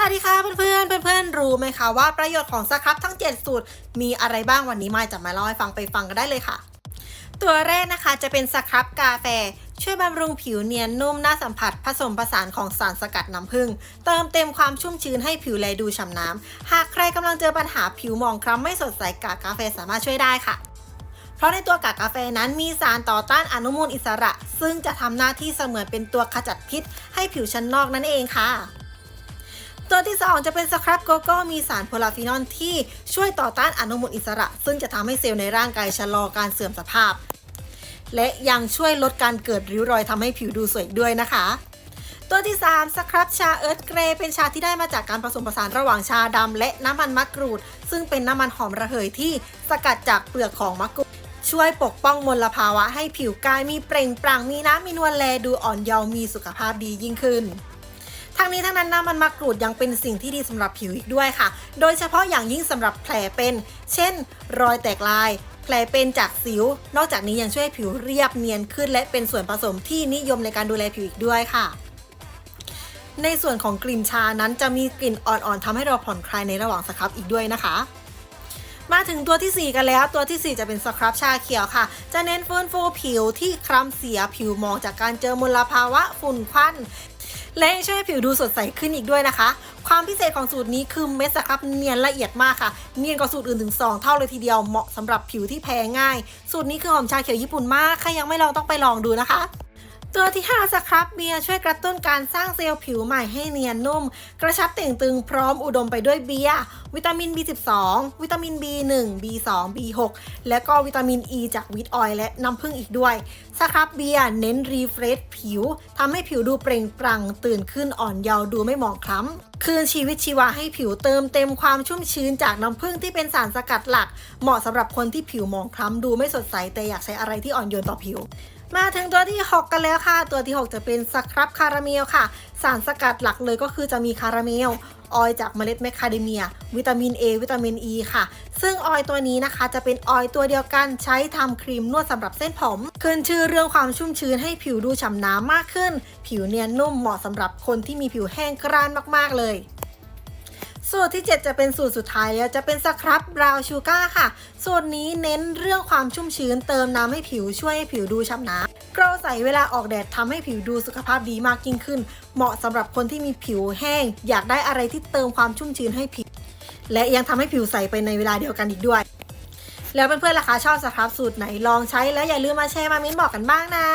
สวัสดีค่ะเพื่อนๆ เพื่อนๆ รู้ไหมคะว่าประโยชน์ของสครับทั้ง 7 สูตร มีอะไรบ้างวันนี้มาจะมาเล่าให้ฟังไปฟังกันได้เลยค่ะ ตัวแรกนะคะจะเป็นสครับกาแฟ ช่วยบำรุงผิวเนียนนุ่มน่าสัมผัส ผสมผสานของสารสกัดน้ำผึ้งเติมเต็มความชุ่มชื้นให้ผิวแลดูฉ่ำน้ำหากใครกำลังเจอปัญหาผิวหมองคล้ำไม่สดใสกากาแฟสามารถช่วยได้ค่ะเพราะในตัวกากกาแฟนั้นมีสารต่อต้านอนุมูลอิสระ ซึ่งจะทำหน้าที่เสมือนเป็นตัวขจัดพิษ ให้ผิวชั้นนอกนั่นเองค่ะ ตัวที่ 2 จะเป็นสครับโกโก้มีสารโพลาฟีนอลที่ช่วยต่อต้านอนุมูลอิสระ ซึ่งจะทำให้เซลล์ในร่างกายชะลอการเสื่อมสภาพ และยังช่วยลดการเกิดริ้วรอยทำให้ผิวดูสวยด้วยนะคะ ตัวที่ 3 สครับชาเอิร์ธเกรย์เป็นชาที่ได้มาจากการผสมผสานระหว่างชาดำและน้ำมันมะกรูด ซึ่งเป็นน้ำมันหอมระเหยที่สกัดจากเปลือกของมะกรูดช่วยปกป้องมลภาวะให้ผิวกายมีเปล่งปลั่งมีน้ำมีนวลแลดูอ่อนเยาว์มีสุขภาพดียิ่งขึ้น ทั้งนี้ทั้งนั้นน้ำมันมะกรูดยังเป็นสิ่งที่ดีสำหรับผิวอีกด้วยค่ะ โดยเฉพาะอย่างยิ่งสำหรับแผลเป็น เช่น รอยแตกลายแผลเป็นจากสิว นอกจากนี้ยังช่วยให้ผิวเรียบเนียนขึ้น และเป็นส่วนผสมที่นิยมในการดูแลผิวอีกด้วยค่ะ ในส่วนของกลิ่นชานั้นจะมีกลิ่นอ่อนๆทำให้เราผ่อนคลายในระหว่างสครับอีกด้วยนะคะ มาถึงตัวที่ 4 กันแล้ว ตัวทีสี่4 จะเป็นสครับชาเขียวค่ะ จะเน้นฟื้นฟูผิวที่คล้ำเสียผิวหมองจากการเจอมลภาวะฝุ่นควัน และยังช่วยให้ผิวดูสดใสขึ้นอีกด้วยนะคะ ความพิเศษของสูตรนี้คือเม็ดสครับเนียนละเอียดมากค่ะ เนียนกว่าสูตรอื่นถึง 2 เท่าเลยทีเดียวเหมาะสำหรับผิวที่แพ้ง่าย สูตรนี้คือหอมชาเขียวญี่ปุ่นมากใครยังไม่ลองต้องไปลองดูนะคะ ตัวที่ 5 สครับเบียร์ช่วยกระตุ้นการสร้างเซลล์ผิวใหม่ให้เนียนนุ่ม กระชับเต่งตึงพร้อมอุดมไปด้วยเบียร์วิตามิน B12 วิตามิน B1 B2 B6 และก็วิตามิน E จากวิตออยและน้ำผึ้งอีกด้วย สครับเบียร์เน้นรีเฟรชผิวทำให้ผิวดูเปล่งปลั่งตื่นขึ้นอ่อนเยาว์ดูไม่หมองคล้ำ คืนชีวิตชีวาให้ผิวเติมเต็มความชุ่มชื้นจากน้ำผึ้งที่เป็นสารสกัดหลัก เหมาะสำหรับคนที่ผิวหมองคล้ำดูไม่สดใสแต่อยากใช้อะไรที่อ่อนโยนต่อผิว มาถึงตัวที่ 6 กันแล้วค่ะ ตัวที่ 6 จะเป็นสครับคาราเมลค่ะ สารสกัดหลักเลยก็คือจะมีคาราเมลออยจากเมล็ดแมคคาเดเมีย วิตามิน A วิตามิน E ค่ะ ซึ่งออยตัวนี้นะคะจะเป็นออยตัวเดียวกันใช้ทำครีมนวดสำหรับเส้นผมขึ้นชื่อเรื่องความชุ่มชื้นให้ผิวดูฉ่ำน้ำมากขึ้น ผิวเนียนนุ่มเหมาะสำหรับคนที่มีผิวแห้งกร้านมากๆเลย สูตรที่ 7 จะเป็นสูตรสุดท้ายแล้วจะเป็นสครับบราวน์ชูการ์ค่ะ สูตรนี้เน้นเรื่องความชุ่มชื้นเติมน้ำให้ผิวช่วยให้ผิวดูฉ่ำน้ำเกลาใสเวลาออกแดดทำให้ผิวดูสุขภาพดีมากยิ่งขึ้น เหมาะสำหรับคนที่มีผิวแห้ง อยากได้อะไรที่เติมความชุ่มชื้นให้ผิว และยังทำให้ผิวใสไปในเวลาเดียวกันอีกด้วย แล้วเพื่อนๆล่ะคะชอบสครับสูตรไหนลองใช้แล้วอย่าลืมมาแชร์มาเม้นบอกกันบ้างนะ